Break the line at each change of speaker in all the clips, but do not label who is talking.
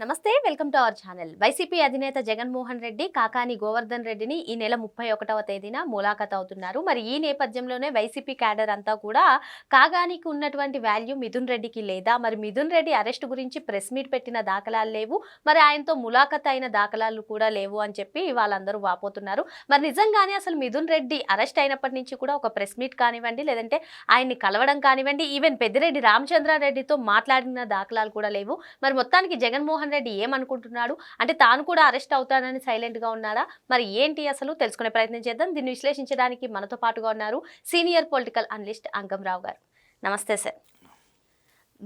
నమస్తే welcome to our channel. YCP అధినేత జగన్మోహన్ రెడ్డి కాకాని గోవర్ధన్ రెడ్డిని ఈ నెల ముప్పై ఒకటవ తేదీన ములాఖత్ అవుతున్నారు. మరి ఈ నేపథ్యంలోనే వైసీపీ క్యాడర్ అంతా కూడా కాగానికి ఉన్నటువంటి వాల్యూ మిథున్ రెడ్డికి లేదా? మరి మిథున్ రెడ్డి అరెస్ట్ గురించి ప్రెస్ మీట్ పెట్టిన దాఖలాలు లేవు. మరి ఆయనతో ములాఖత్ అయిన దాఖలాలు కూడా లేవు అని చెప్పి వాళ్ళందరూ వాపోతున్నారు. మరి నిజంగానే అసలు మిథున్ రెడ్డి అరెస్ట్ అయినప్పటి నుంచి కూడా ఒక ప్రెస్ మీట్ కానివ్వండి లేదంటే ఆయన్ని కలవడం కానివ్వండి ఈవెన్ పెద్దిరెడ్డి రామచంద్రారెడ్డితో మాట్లాడిన దాఖలాలు కూడా లేవు. మరి మొత్తానికి జగన్మోహన్ రెడ్డి ఏమనుకుంటున్నాడు? అంటే తాను కూడా అరెస్ట్ అవుతానని సైలెంట్గా ఉన్నాడా? మరి ఏంటి అసలు? తెలుసుకునే ప్రయత్నం చేద్దాం. దీన్ని విశ్లేషించడానికి మనతో పాటుగా ఉన్నారు సీనియర్ పొలిటికల్ అనలిస్ట్ అంగంరావు గారు. నమస్తే సార్.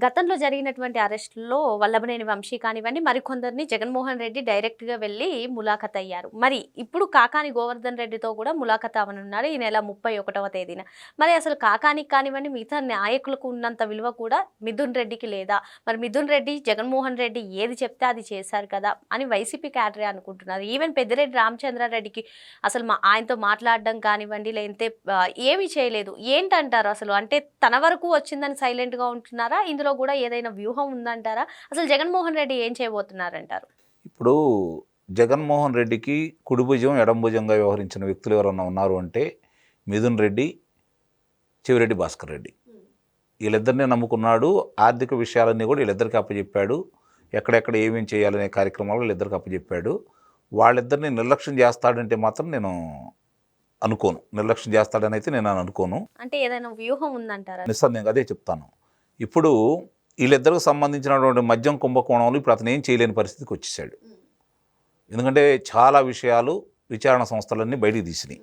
గతంలో జరిగినటువంటి అరెస్టులో వల్లభనేని వంశీ కానివ్వండి మరికొందరిని జగన్మోహన్ రెడ్డి డైరెక్ట్గా వెళ్ళి ములాఖత్ అయ్యారు. మరి ఇప్పుడు కాకాని గోవర్ధన్ రెడ్డితో కూడా ములాఖత్ అవనున్నారు ఈ నెల ముప్పై ఒకటవ తేదీన. మరి అసలు కాకానికి కానివ్వండి మిగతా నాయకులకు ఉన్నంత విలువ కూడా మిథున్ రెడ్డికి లేదా? మరి మిథున్ రెడ్డి జగన్మోహన్ రెడ్డి ఏది చెప్తే అది చేశారు కదా అని వైసీపీ క్యాడరే అనుకుంటున్నారు. ఈవెన్ పెద్దిరెడ్డి రామచంద్రారెడ్డికి అసలు మా ఆయనతో మాట్లాడడం కానివ్వండి లేదంటే ఏమీ చేయలేదు. ఏంటంటారు అసలు? అంటే తన వరకు వచ్చిందని సైలెంట్గా ఉంటున్నారా? ఇందులో కూడా ఏదైనా వ్యూహం ఉందంటారా? అసలు జగన్మోహన్ రెడ్డి ఏం చేయబోతున్నారంటారు?
ఇప్పుడు జగన్మోహన్ రెడ్డికి కుడి భుజం ఎడం భుజంగా వ్యవహరించిన వ్యక్తులు ఎవరన్నా ఉన్నారు అంటే మిథున్ రెడ్డి చెవిరెడ్డి భాస్కర్ రెడ్డి. వీళ్ళిద్దరిని నమ్ముకున్నాడు. ఆర్థిక విషయాలన్నీ కూడా వీళ్ళిద్దరికి అప్పచెప్పాడు ఎక్కడెక్కడ ఏమేమి చేయాలనే కార్యక్రమాలు వీళ్ళిద్దరికి అప్పచెప్పాడు వాళ్ళిద్దరిని నిర్లక్ష్యం చేస్తాడంటే మాత్రం నేను అనుకోను. నిర్లక్ష్యం చేస్తాడని అయితే నేను అనుకోను.
అంటే ఏదైనా వ్యూహం ఉందంటారా?
నిస్సందేహంగా అదే చెప్తాను. ఇప్పుడు వీళ్ళిద్దరికి సంబంధించినటువంటి మద్యం కుంభకోణంలో ఇప్పుడు అతను ఏం చేయలేని పరిస్థితికి వచ్చేసాడు. ఎందుకంటే చాలా విషయాలు విచారణ సంస్థలన్నీ బయటికి తీసినాయి.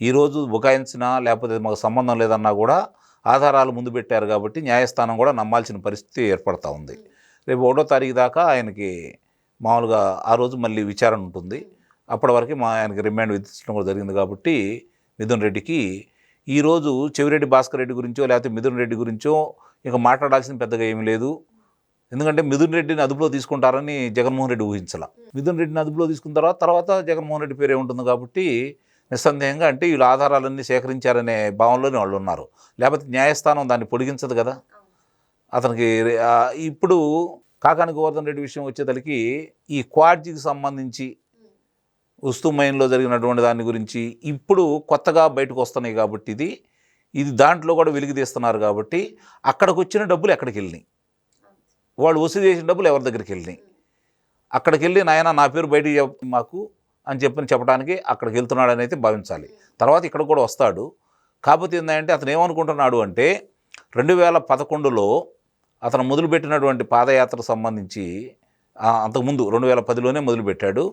ఈరోజు బుకాయించినా లేకపోతే మాకు సంబంధం లేదన్నా కూడా ఆధారాలు ముందు పెట్టారు కాబట్టి న్యాయస్థానం కూడా నమ్మాల్సిన పరిస్థితి ఏర్పడతా ఉంది. రేపు ఒకటో తారీఖు దాకా ఆయనకి మామూలుగా ఆ రోజు మళ్ళీ విచారణ ఉంటుంది. అప్పటి వరకు మా ఆయనకి రిమాండ్ విధించడం కూడా జరిగింది కాబట్టి మిథున్ రెడ్డికి ఈరోజు చెవిరెడ్డి భాస్కర్ రెడ్డి గురించో లేకపోతే మిథున్ రెడ్డి గురించో ఇంకా మాట్లాడాల్సిన పెద్దగా ఏమీ లేదు. ఎందుకంటే మిథున్ రెడ్డిని అదుపులో తీసుకుంటారని జగన్మోహన్ రెడ్డి ఊహించాల. మిథున్ రెడ్డిని అదుపులో తీసుకున్న తర్వాత తర్వాత జగన్మోహన్ రెడ్డి పేరే ఉంటుంది కాబట్టి నిస్సందేహంగా అంటే వీళ్ళు ఆధారాలన్నీ సేకరించారనే భావంలోనే వాళ్ళు ఉన్నారు. లేకపోతే న్యాయస్థానం దాన్ని పొడిగించదు కదా. అతనికి ఇప్పుడు కాకాని గోవర్ధన్ రెడ్డి విషయం వచ్చేసరికి ఈ క్వాడ్జీకి సంబంధించి ఉస్తు మైన్లో జరిగినటువంటి దాని గురించి ఇప్పుడు కొత్తగా బయటకు వస్తున్నాయి కాబట్టి ఇది ఇది దాంట్లో కూడా వెలికి తీస్తున్నారు కాబట్టి అక్కడికి వచ్చిన డబ్బులు ఎక్కడికి వెళ్ళినాయి? వాళ్ళు వసూలు చేసిన డబ్బులు ఎవరి దగ్గరికి వెళ్ళినాయి? అక్కడికి వెళ్ళి నాయన నా పేరు బయటికి మాకు అని చెప్పని చెప్పడానికి అక్కడికి వెళ్తున్నాడని అయితే భావించాలి. తర్వాత ఇక్కడ కూడా వస్తాడు. కాకపోతే ఏంటంటే అతను ఏమనుకుంటున్నాడు అంటే రెండు వేల పదకొండులో అతను మొదలుపెట్టినటువంటి పాదయాత్రకు సంబంధించి అంతకుముందు రెండు వేల పదిలోనే మొదలుపెట్టాడు.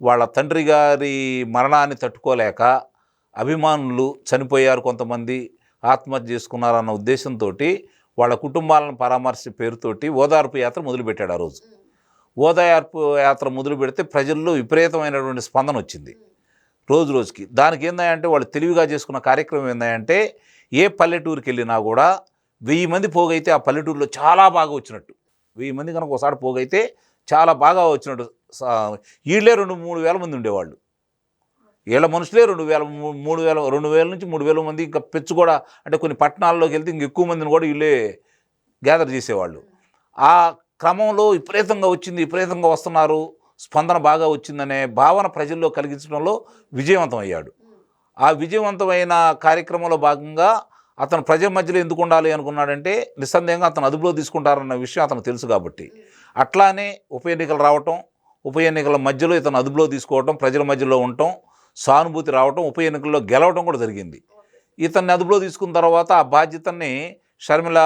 వాళ్ళ తండ్రి గారి మరణాన్ని తట్టుకోలేక అభిమానులు చనిపోయారు కొంతమంది ఆత్మహత్య చేసుకున్నారన్న ఉద్దేశంతో వాళ్ళ కుటుంబాలను పరామర్శ పేరుతోటి ఓదార్పు యాత్ర మొదలుపెట్టాడు ఆ రోజు. ఓదార్పు యాత్ర మొదలు పెడితే ప్రజల్లో విపరీతమైనటువంటి స్పందన వచ్చింది. రోజు రోజుకి. దానికి ఏందంటే వాళ్ళు తెలివిగా చేసుకున్న కార్యక్రమం ఏందంటే ఏ పల్లెటూరుకి వెళ్ళినా కూడా వెయ్యి మంది పోగైతే ఆ పల్లెటూరులో చాలా బాగా వచ్చినట్టు. వెయ్యి మంది కనుక ఒకసారి పోగైతే చాలా బాగా వచ్చినట్టు. వీళ్ళే రెండు మూడు వేల మంది ఉండేవాళ్ళు. వీళ్ళ మనుషులే రెండు వేల మూడు వేల రెండు వేల నుంచి మూడు వేల మంది ఇంకా పెచ్చు కూడా అంటే కొన్ని పట్టణాల్లోకి వెళ్తే ఇంక ఎక్కువ మందిని కూడా వీళ్ళే గ్యాదర్ చేసేవాళ్ళు. ఆ క్రమంలో విపరీతంగా వచ్చింది విపరీతంగా వస్తున్నారు స్పందన బాగా వచ్చిందనే భావన ప్రజల్లో కలిగించడంలో విజయవంతం అయ్యాడు. ఆ విజయవంతమైన కార్యక్రమంలో భాగంగా అతను ప్రజల మధ్యలో ఎందుకు ఉండాలి అనుకున్నాడంటే నిస్సందేహంగా అతను అదుపులో తీసుకుంటారన్న విషయం అతను తెలుసు కాబట్టి. అట్లానే ఉప ఎన్నికలు రావటం ఉప ఎన్నికల మధ్యలో ఇతను అదుపులో తీసుకోవటం ప్రజల మధ్యలో ఉండటం సానుభూతి రావటం ఉప ఎన్నికల్లో గెలవటం కూడా జరిగింది. ఇతన్ని అదుపులో తీసుకున్న తర్వాత ఆ బాధ్యతని షర్మిల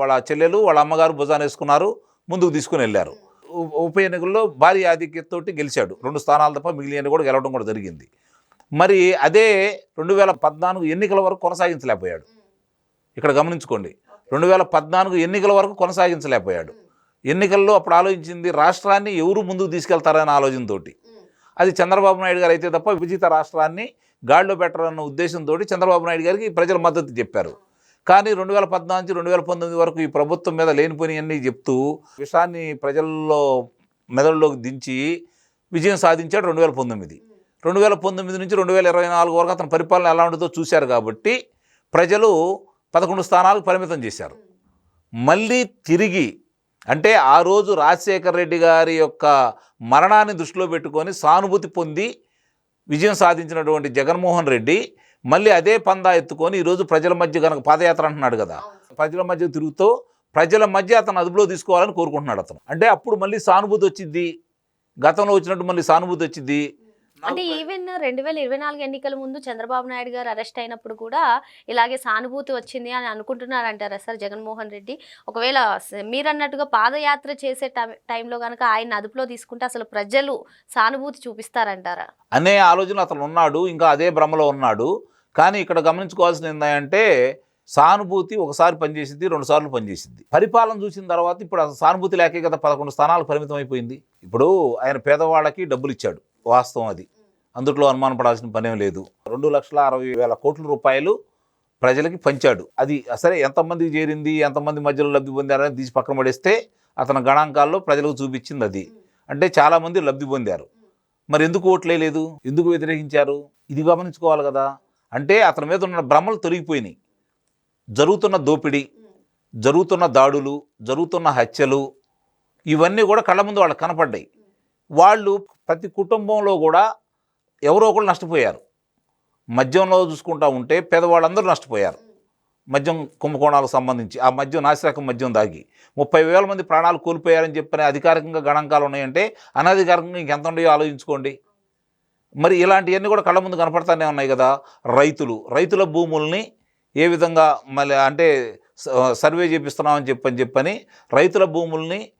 వాళ్ళ చెల్లెలు వాళ్ళ అమ్మగారు భుజాన వేసుకున్నారు ముందుకు తీసుకుని వెళ్ళారు. ఉప ఎన్నికల్లో భారీ ఆధిక్యతతోటి గెలిచాడు. రెండు స్థానాలు తప్ప మిగిలిన కూడా గెలవడం కూడా జరిగింది. మరి అదే రెండు వేల పద్నాలుగు ఎన్నికల వరకు కొనసాగించలేకపోయాడు. ఇక్కడ గమనించుకోండి. రెండు వేల పద్నాలుగు ఎన్నికల వరకు కొనసాగించలేకపోయాడు. ఎన్నికల్లో అప్పుడు ఆలోచించింది రాష్ట్రాన్ని ఎవరు ముందుకు తీసుకెళ్తారనే ఆలోచనతోటి. అది చంద్రబాబు నాయుడు గారు అయితే తప్ప విభజిత రాష్ట్రాన్ని గాడిలో పెట్టాలన్న ఉద్దేశంతో చంద్రబాబు నాయుడు గారికి ప్రజలు మద్దతు చెప్పారు. కానీ రెండు వేల పద్నాలుగు నుంచి రెండు వేల పంతొమ్మిది వరకు ఈ ప్రభుత్వం మీద లేనిపోయినవన్నీ చెప్తూ విషయాన్ని ప్రజల్లో మెదడులోకి దించి విజయం సాధించాడు రెండు వేల పంతొమ్మిది. రెండు వేల పంతొమ్మిది నుంచి రెండు వేల ఇరవై నాలుగు వరకు అతని పరిపాలన ఎలా ఉంటుందో చూశారు కాబట్టి ప్రజలు పదకొండు స్థానాలకు పరిమితం చేశారు. మళ్ళీ తిరిగి అంటే ఆ రోజు రాజశేఖర రెడ్డి గారి యొక్క మరణాన్ని దృష్టిలో పెట్టుకొని సానుభూతి పొంది విజయం సాధించినటువంటి జగన్మోహన్ రెడ్డి మళ్ళీ అదే పందా ఎత్తుకొని ఈరోజు ప్రజల మధ్య కనుక పాదయాత్ర అంటున్నాడు కదా. ప్రజల మధ్య తిరుగుతూ ప్రజల మధ్య అతను అదుపులో తీసుకోవాలని కోరుకుంటున్నాడు అతను. అంటే అప్పుడు మళ్ళీ సానుభూతి వచ్చింది గతంలో వచ్చినట్టు మళ్ళీ సానుభూతి వచ్చింది
అంటే ఈవెన్ రెండు వేల ఇరవై నాలుగు ఎన్నికల ముందు చంద్రబాబు నాయుడు గారు అరెస్ట్ అయినప్పుడు కూడా ఇలాగే సానుభూతి వచ్చింది అని అనుకుంటున్నారంటారా సార్ జగన్మోహన్ రెడ్డి? ఒకవేళ మీరు అన్నట్టుగా పాదయాత్ర చేసే టై- టైంలో కనుక ఆయన అదుపులో తీసుకుంటే అసలు ప్రజలు సానుభూతి చూపిస్తారంటారా?
అనే ఆలోచన అతను ఉన్నాడు ఇంకా అదే భ్రమలో ఉన్నాడు. కానీ ఇక్కడ గమనించుకోవాల్సింది ఏంటంటే సానుభూతి ఒకసారి పనిచేసింది రెండు సార్లు పనిచేసింది పరిపాలన చూసిన తర్వాత ఇప్పుడు అసలు సానుభూతి లేకే కదా పదకొండు స్థానాలు పరిమితం అయిపోయింది ఇప్పుడు ఆయన పేదవాళ్ళకి డబ్బులు ఇచ్చాడు వాస్తవం అది. అందుట్లో అనుమానపడాల్సిన పనేం లేదు. రెండు లక్షల అరవై వేల కోట్ల రూపాయలు ప్రజలకి పంచాడు. అది సరే ఎంతమందికి చేరింది ఎంతమంది మధ్యలో లబ్ధి పొందారని తీసి పక్కన పడేస్తే అతని గణాంకాల్లో ప్రజలకు చూపించింది అది. అంటే చాలామంది లబ్ధి పొందారు. మరి ఎందుకు ఓట్లేదు ఎందుకు వ్యతిరేకించారు? ఇది గమనించుకోవాలి కదా. అంటే అతని మీద ఉన్న భ్రమలు తొలగిపోయినాయి. జరుగుతున్న దోపిడీ జరుగుతున్న దాడులు జరుగుతున్న హత్యలు ఇవన్నీ కూడా కళ్ళ ముందు వాళ్ళకి కనపడ్డాయి. వాళ్ళు ప్రతి కుటుంబంలో కూడా ఎవరో ఒకరు నష్టపోయారు. మద్యంలో చూసుకుంటా ఉంటే పేదవాళ్ళందరూ నష్టపోయారు. మద్యం కుంభకోణాలకు సంబంధించి ఆ మద్యం నాసిరకం మద్యం దాగి ముప్పై వేల మంది ప్రాణాలు కోల్పోయారని చెప్పిన అధికారికంగా గణాంకాలు ఉన్నాయంటే అనధికారికంగా ఇంకెంత ఉన్నాయో ఆలోచించుకోండి. మరి ఇలాంటివన్నీ కూడా కళ్ళ ముందు కనపడతానే ఉన్నాయి కదా రైతులు. రైతుల భూముల్ని ఏ విధంగా మళ్ళీ అంటే స- సర్వే చేపిస్తున్నామని చెప్పని చెప్పని రైతుల భూముల్ని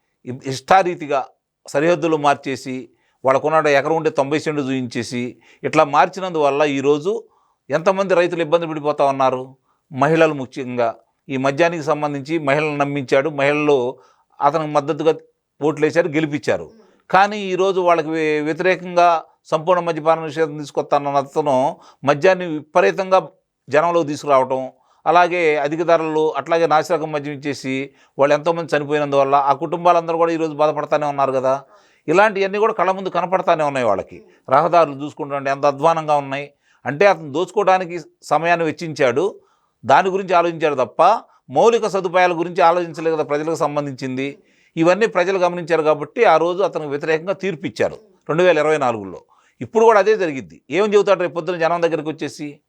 ఇష్టారీతిగా సరిహద్దులు మార్చేసి వాళ్ళకున్న ఎకరం ఉంటే తొంభై సెంట్లు చూపించేసి ఇట్లా మార్చినందువల్ల ఈరోజు ఎంతమంది రైతులు ఇబ్బంది పడిపోతా ఉన్నారు? మహిళలు ముఖ్యంగా. ఈ మద్యానికి సంబంధించి మహిళలు నమ్మించాడు. మహిళలు అతనికి మద్దతుగా ఓట్లేశారు గెలిపించారు. కానీ ఈరోజు వాళ్ళకి వ్యతిరేకంగా సంపూర్ణ మద్యపాన నిషేధం తీసుకొస్తానన్న అతను మద్యాన్ని విపరీతంగా జనంలోకి తీసుకురావటం అలాగే అధిక ధరలు అట్లాగే నాసిరకం మద్యం ఇచ్చేసి వాళ్ళు ఎంతోమంది చనిపోయినందువల్ల ఆ కుటుంబాలందరూ కూడా ఈరోజు బాధపడతానే ఉన్నారు కదా. ఇలాంటివన్నీ కూడా కళ్ళ ముందు కనపడతానే ఉన్నాయి వాళ్ళకి. రహదారులు చూసుకుంటుంటే ఎంత అధ్వానంగా ఉన్నాయి. అంటే అతను దోచుకోవడానికి సమయాన్ని వెచ్చించాడు. దాని గురించి ఆలోచించాడు తప్ప మౌలిక సదుపాయాల గురించి ఆలోచించలేదు కదా ప్రజలకు సంబంధించింది. ఇవన్నీ ప్రజలు గమనించారు కాబట్టి ఆ రోజు అతనికి వ్యతిరేకంగా తీర్పు ఇచ్చారు రెండు వేల ఇరవై నాలుగులో. ఇప్పుడు కూడా అదే జరిగింది ఏం చెబుతాడు రేపు పొద్దున జనం దగ్గరికి వచ్చేసి?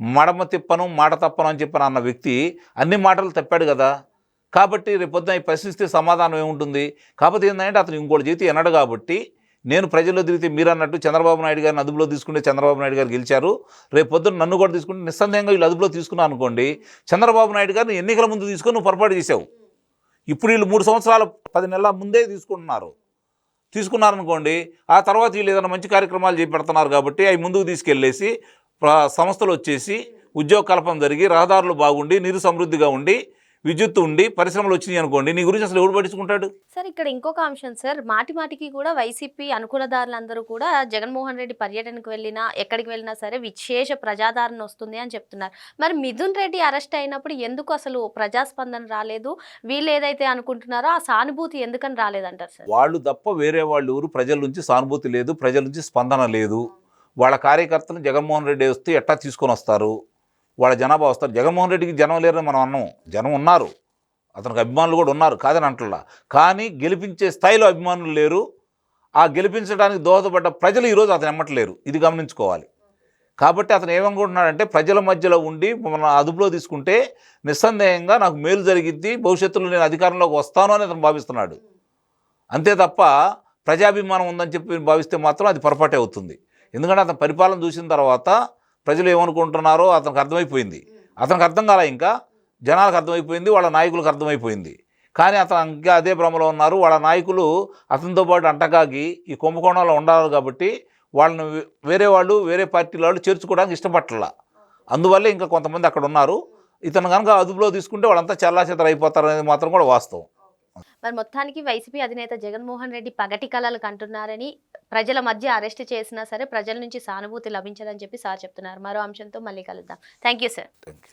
మడమ తిప్పను మాట తప్పను అని చెప్పను అన్న వ్యక్తి అన్ని మాటలు తప్పాడు కదా. కాబట్టి రేపు పొద్దున ఈ ప్రశ్నిస్తే సమాధానం ఏముంటుంది? కాకపోతే ఏంటంటే అతను ఇంకోటి చేతి ఎనడు కాబట్టి నేను ప్రజల్లో తిరిగితే మీరు అన్నట్టు చంద్రబాబు నాయుడు గారిని అదుపులో తీసుకుంటే చంద్రబాబు నాయుడు గారు గెలిచారు. రేపు పొద్దున్న నన్ను కూడా తీసుకుంటే నిస్సందేహంగా వీళ్ళు అదుపులో తీసుకున్నాను అనుకోండి చంద్రబాబు నాయుడు గారిని ఎన్నికల ముందు తీసుకొని నువ్వు పొరపాటు చేసావు. ఇప్పుడు వీళ్ళు మూడు సంవత్సరాల పది నెలల ముందే తీసుకుంటున్నారు. తీసుకున్నారనుకోండి ఆ తర్వాత వీళ్ళు ఏదైనా మంచి కార్యక్రమాలు చేపెడుతున్నారు కాబట్టి అవి ముందుకు తీసుకెళ్ళేసి సంస్థలు వచ్చేసి ఉద్యోగ కల్పం జరిగి రహదారులు బాగుండి నీరు సమృద్ధిగా ఉండి విద్యుత్ ఉండి పరిశ్రమలు వచ్చినాయి అనుకోండి నీ గురించి అసలు ఎవడు పట్టించుకుంటాడు?
సార్ ఇక్కడ ఇంకొక అంశం సార్. మాటి మాటికి కూడా వైసీపీ అనుకూలదారులందరూ కూడా జగన్మోహన్ రెడ్డి పర్యటనకు వెళ్ళినా ఎక్కడికి వెళ్ళినా సరే విశేష ప్రజాదరణ వస్తుంది అని చెప్తున్నారు. మరి మిథున్ రెడ్డి అరెస్ట్ అయినప్పుడు ఎందుకు అసలు ప్రజాస్పందన రాలేదు? వీళ్ళు ఏదైతే అనుకుంటున్నారో ఆ సానుభూతి ఎందుకని రాలేదంటారు సార్?
వాళ్ళు తప్ప వేరే వాళ్ళు ఎవరు ప్రజల నుంచి సానుభూతి లేదు ప్రజల నుంచి స్పందన లేదు. వాళ్ళ కార్యకర్తలు జగన్మోహన్ రెడ్డి వస్తే ఎట్టా తీసుకొని వస్తారు? వాళ్ళ జనాభా వస్తారు. జగన్మోహన్ రెడ్డికి జనం లేరని మనం అన్నాం. జనం ఉన్నారు. అతనికి అభిమానులు కూడా ఉన్నారు. కాదని అంటలా. కానీ గెలిపించే స్థాయిలో అభిమానులు లేరు. ఆ గెలిపించడానికి దోహదపడ్డ ప్రజలు ఈరోజు అతను ఎమ్మట్లేరు ఇది గమనించుకోవాలి. కాబట్టి అతను ఏమనుకుంటున్నాడంటే ప్రజల మధ్యలో ఉండి మన అదుపులో తీసుకుంటే నిస్సందేహంగా నాకు మేలు జరిగిద్ది. భవిష్యత్తులో నేను అధికారంలోకి వస్తాను అని అతను భావిస్తున్నాడు. అంతే తప్ప ప్రజాభిమానం ఉందని చెప్పి భావిస్తే మాత్రం అది పొరపాటే అవుతుంది. ఎందుకంటే అతను పరిపాలన చూసిన తర్వాత ప్రజలు ఏమనుకుంటున్నారో అతనికి అర్థమైపోయింది. అతనికి అర్థం కాలే ఇంకా జనాలకు అర్థమైపోయింది వాళ్ళ నాయకులకు అర్థమైపోయింది. కానీ అతను ఇంకా అదే భ్రమలో ఉన్నారు. వాళ్ళ నాయకులు అతనితో పాటు అంటకాగి ఈ కుంభకోణంలో ఉండాలి కాబట్టి వాళ్ళని వేరే వాళ్ళు వేరే పార్టీల వాళ్ళు చేర్చుకోవడానికి ఇష్టపట్టాల. అందువల్లే ఇంకా కొంతమంది అక్కడ ఉన్నారు. ఇతను కనుక అదుపులో తీసుకుంటే వాళ్ళంతా చల్లాచెదర అయిపోతారు అనేది మాత్రం కూడా వాస్తవం.
మరి మొత్తానికి వైసీపీ అధినేత జగన్మోహన్ రెడ్డి పగటి కళలు కంటున్నారని ప్రజల మధ్య అరెస్ట్ చేసినా సరే ప్రజల నుంచి సానుభూతి లభించదని చెప్పి సార్ చెప్తున్నారు. మరో అంశంతో మళ్ళీ కలుద్దాం. Thank you sir
thank you